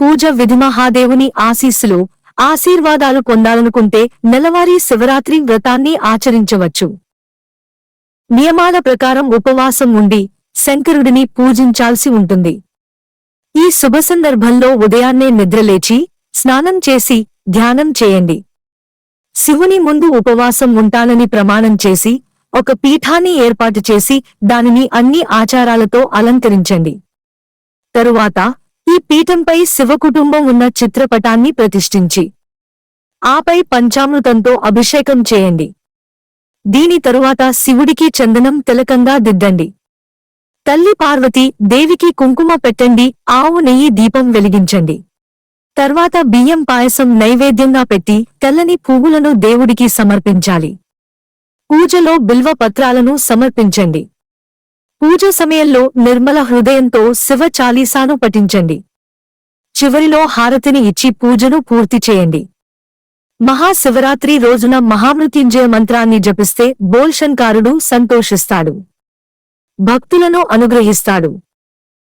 పూజ విధి మహాదేవుని ఆశీస్సులు ఆశీర్వాదాలు పొందాలనుకుంటే నెలవారీ శివరాత్రి వ్రతాన్ని ఆచరించవచ్చు. నియమాల ప్రకారం ఉపవాసం ఉండి శంకరుడిని పూజించాల్సి ఉంటుంది. ఈ శుభ సందర్భంలో ఉదయాన్నే నిద్రలేచి స్నానం చేసి ధ్యానం చేయండి. శివుని ముందు ఉపవాసం ఉంటానని ప్రమాణం చేసి ఒక పీఠాన్ని ఏర్పాటు చేసి దానిని అన్ని ఆచారాలతో అలంకరించండి. తరువాత ఈ పీఠంపై శివకుటుంబం ఉన్న చిత్రపటాన్ని ప్రతిష్ఠించి ఆపై పంచామృతంతో అభిషేకం చేయండి. దీని తరువాత శివుడికి చందనం తిలకంగా దిద్దండి. తల్లి పార్వతి దేవికి కుంకుమ పెట్టండి ఆవు నెయ్యి దీపం వెలిగించండి. తర్వాత బియ్యం పాయసం నైవేద్యంగా పెట్టి తెల్లని పువ్వులను దేవుడికి సమర్పించాలి. పూజలో బిల్వ పత్రాలను సమర్పించండి. పూజ సమయంలో నిర్మల హృదయంతో శివ చాలీసాను పఠించండి. చివరిలో హారతిని ఇచ్చి పూజను పూర్తి చేయండి. మహాశివరాత్రి రోజున మహామృత్యుంజయ మంత్రాన్ని జపిస్తే బోల్షన్కారుడు సంతోషిస్తాడు. భక్తులను అనుగ్రహిస్తాడు.